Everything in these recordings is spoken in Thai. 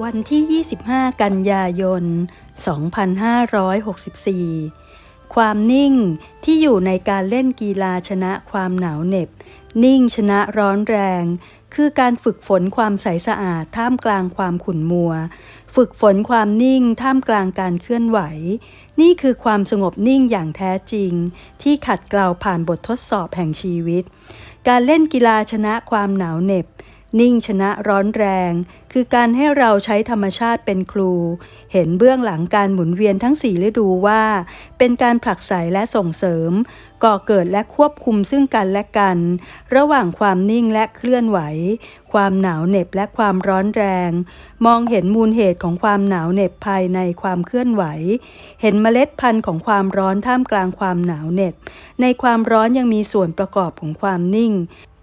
วันที่ 25 กันยายน 2564 ความนิ่งที่อยู่ในการเล่นกีฬาชนะความหนาวเหน็บ นิ่งชนะร้อนแรง คือการฝึกฝนความใสสะอาดท่ามกลางความขุ่นมัว ฝึกฝนความนิ่งท่ามกลางการเคลื่อนไหว นี่คือความสงบนิ่งอย่างแท้จริง ที่ขัดเกลาผ่านบททดสอบแห่งชีวิต การเล่นกีฬาชนะความหนาวเหน็บ นิ่งชนะร้อนแรง คือการให้เราใช้ธรรมชาติเป็นครู เห็นเบื้องหลังการหมุนเวียนทั้งสี่ฤดูว่า เป็นการผลักไสและส่งเสริม ก่อเกิดและควบคุมซึ่งกันและกัน ระหว่างความนิ่งและเคลื่อนไหว ความหนาวเหน็บและความร้อนแรง มองเห็นมูลเหตุของความหนาวเหน็บภายในความเคลื่อนไหว เห็นเมล็ดพันธุ์ของความร้อนท่ามกลางความหนาวเหน็บในความร้อนยังมีส่วนประกอบของความนิ่ง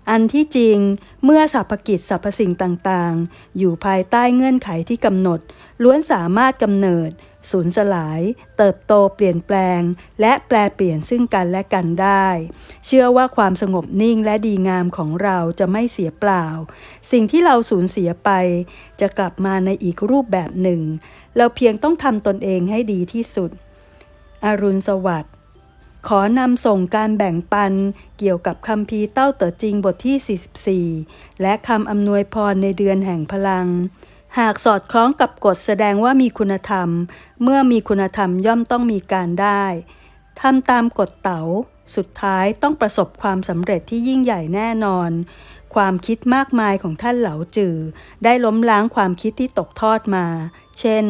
อันที่จริงเมื่อสรรพกิจสรรพสิ่งต่างๆ อยู่ภายใต้เงื่อนไขที่กำหนด ล้วนสามารถกำเนิด สูญสลาย เติบโตเปลี่ยนแปลง และแปลเปลี่ยนซึ่งกันและกันได้ เชื่อว่าความสงบนิ่งและดีงามของเราจะไม่เสียเปล่า สิ่งที่เราสูญเสียไป จะกลับมาในอีกรูปแบบหนึ่ง เราเพียงต้องทำตนเองให้ดีที่สุด อรุณสวัสดิ์ ขอนำส่งการแบ่งปันเกี่ยวกับคำพีเต้าเต๋อจริงบทที่ 44 และคำอำนวยพรในเดือนแห่งพลัง หากสอดคล้องกับกฎแสดงว่ามีคุณธรรม เมื่อมีคุณธรรมย่อมต้องมีการได้ทำตามกฎเต๋า สุดท้ายต้องประสบความสำเร็จที่ยิ่งใหญ่แน่นอน ความคิดมากมายของท่านเหลาจือ ได้ล้มล้างความคิดที่ตกทอดมา เช่น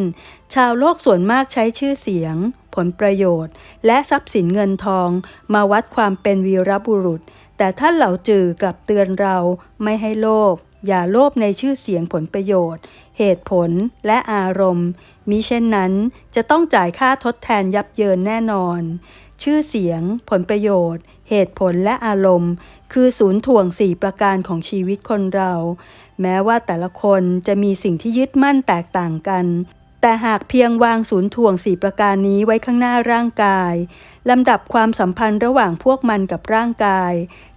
ชาวโลกส่วนมากใช้ชื่อเสียง ผลประโยชน์ และทรัพย์สินเงินทอง มาวัดความเป็นวีรบุรุษ แต่ท่านเหลาจือกลับเตือนเราไม่ให้โลภอย่าโลภในชื่อเสียงผลประโยชน์ เหตุผลและอารมณ์มิเช่นนั้นจะต้องจ่ายค่าทดแทนยับเยินแน่นอน ชื่อเสียง ผลประโยชน์ เหตุผลและอารมณ์ คือศูนย์ถ่วงสี่ประการของชีวิตคนเรา แม้ว่าแต่ละคนจะมีสิ่งที่ยึดมั่นแตกต่างกัน แต่หากเพียงวางศูนย์ถ่วงสี่ประการนี้ไว้ข้างหน้าร่างกายลำดับความสัมพันธ์ระหว่างพวกมันกับร่างกาย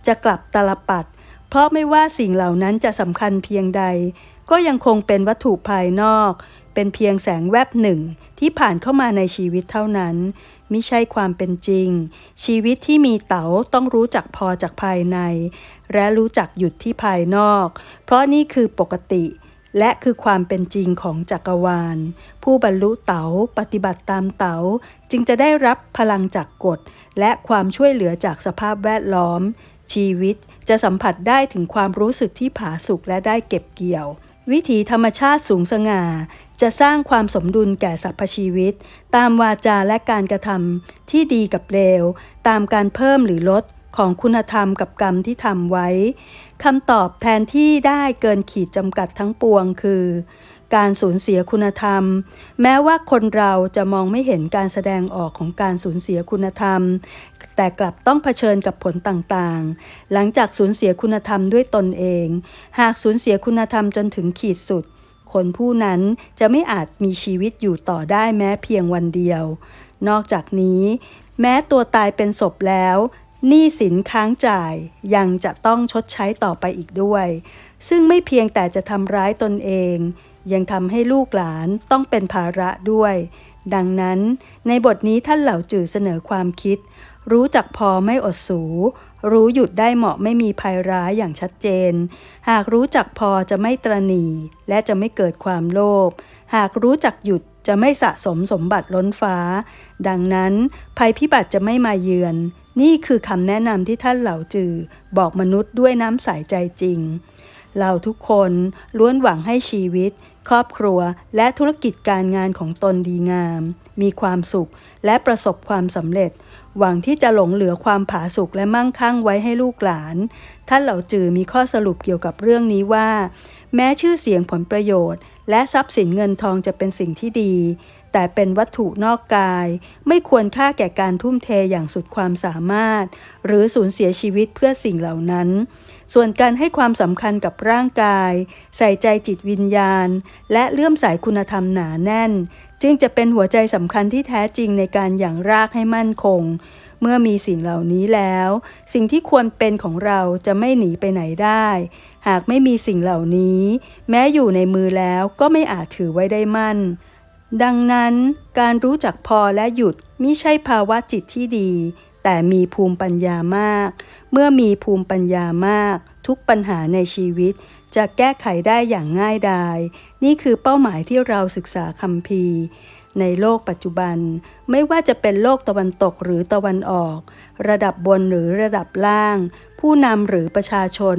จะกลับตลปัด เพราะไม่ว่าสิ่งเหล่านั้นจะสำคัญเพียงใด ก็ยังคงเป็นวัตถุภายนอก เป็นเพียงแสงแวบหนึ่ง ที่ผ่านเข้ามาในชีวิตเท่านั้นมิใช่ความเป็นจริง ชีวิตที่มีเต๋าต้องรู้จักพอจากภายใน และรู้จักหยุดที่ภายนอก เพราะนี่คือปกติ และคือความเป็นจริงของจักรวาล ผู้บรรลุเต๋าปฏิบัติตามเต๋าจึงจะได้รับพลังจากกฎ และความช่วยเหลือจากสภาพแวดล้อม ชีวิตจะสัมผัสได้ถึงความรู้สึกที่ผาสุกและได้เก็บเกี่ยว วิถีธรรมชาติสูงสง่า จะสร้างความสมดุลแก่สรรพชีวิต ตามวาจาและการกระทำที่ดีกับเลว ตามการเพิ่มหรือลดของคุณธรรมกับกรรมที่ทำไว้คำตอบแทนที่ได้เกินขีดจำกัดทั้งปวงคือ การสูญเสียคุณธรรม แม้ว่าคนเราจะมองไม่เห็นการแสดงออกของการสูญเสียคุณธรรม แต่กลับต้องเผชิญกับผลต่างๆ หลังจากสูญเสียคุณธรรมด้วยตนเอง หากสูญเสียคุณธรรมจนถึงขีดสุด คนผู้นั้นจะไม่อาจมีชีวิตอยู่ต่อได้แม้เพียงวันเดียว นอกจากนี้ แม้ตัวตายเป็นศพแล้วหนี้สินค้างจ่ายยังจะต้องชดใช้ต่อไปอีกด้วย ซึ่งไม่เพียงแต่จะทำร้ายตนเอง ยังทำให้ลูกหลานต้องเป็นภาระด้วย ดังนั้นในบทนี้ท่านเหล่าจือเสนอความคิด รู้จักพอไม่อดสู รู้หยุดได้เหมาะไม่มีภัยร้ายอย่างชัดเจน หากรู้จักพอจะไม่ตรณีและจะไม่เกิดความโลภหากรู้จักหยุดจะไม่สะสมสมบัติล้นฟ้า ดังนั้นภัยพิบัติจะไม่มาเยือน นี่คือคำแนะนำที่ท่านเหล่าจือบอกมนุษย์ด้วยน้ำใสใจจริง เราทุกคนล้วนหวังให้ชีวิต ครอบครัวและธุรกิจการงานของตนดีงาม มีความสุขและประสบความสำเร็จ หวังที่จะหลงเหลือความผาสุกและมั่งคั่งไว้ให้ลูกหลาน ท่านเหล่าจือมีข้อสรุปเกี่ยวกับเรื่องนี้ว่า แม้ชื่อเสียงผลประโยชน์ และทรัพย์สินเงินทองจะเป็นสิ่งที่ดี แต่เป็นวัตถุนอกกาย ไม่ควรค่าแก่การทุ่มเทอย่างสุดความสามารถ หรือสูญเสียชีวิตเพื่อสิ่งเหล่านั้น ส่วนการให้ความสำคัญกับร่างกาย ใส่ใจจิตวิญญาณ และเลื่อมสายคุณธรรมหนาแน่น จึงจะเป็นหัวใจสำคัญที่แท้จริงในการอย่างรากให้มั่นคง เมื่อมีสิ่งเหล่านี้แล้ว สิ่งที่ควรเป็นของเราจะไม่หนีไปไหนได้ หากไม่มีสิ่งเหล่านี้ แม้อยู่ในมือแล้วก็ไม่อาจถือไว้ได้มั่น ดังนั้น การรู้จักพอและหยุดมิใช่ภาวะจิตที่ดี แต่มีภูมิปัญญามาก เมื่อมีภูมิปัญญามาก ทุกปัญหาในชีวิตจะแก้ไขได้อย่างง่ายดาย นี่คือเป้าหมายที่เราศึกษาคัมภีในโลกปัจจุบัน ไม่ว่าจะเป็นโลกตะวันตกหรือตะวันออก ระดับบนหรือระดับล่าง ผู้นำหรือประชาชน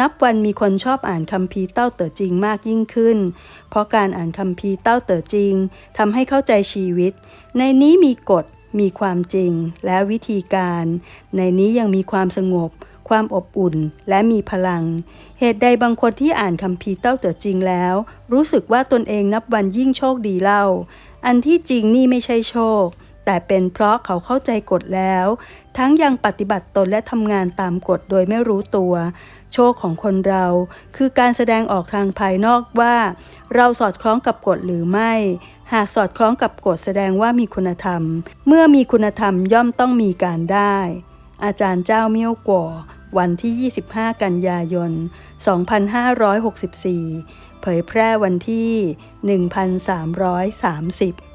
นับวันมีคนชอบอ่านคัมภีเต้าเต๋อจริงมากยิ่งขึ้น เพราะการอ่านคัมภีเต้าเต๋อจริงทำให้เข้าใจชีวิต ในนี้มีกฎ มีความจริงและวิธีการ ในนี้ยังมีความสงบ ความอบอุ่นและมีพลัง เหตุใดบางคนที่อ่านคัมภีเต้าเต๋อจริงแล้ว รู้สึกว่าตนเองนับวันยิ่งโชคดีเล่า อันที่จริงนี่ไม่ใช่โชค แต่เป็นเพราะเขาเข้าใจกฎแล้ว ทั้งยังปฏิบัติตนและทำงานตามกฎโดยไม่รู้ตัว โชคของคนเราคือการแสดงออกทางภายนอกว่า เราสอดคล้องกับกฎหรือไม่ หากสอดคล้องกับกฎแสดงว่ามีคุณธรรม เมื่อมีคุณธรรมย่อมต้องมีการได้ อาจารย์เจ้าเมี่ยวก่อ วันที่ 25 กันยายน 2564 เผยแพร่วันที่ 1330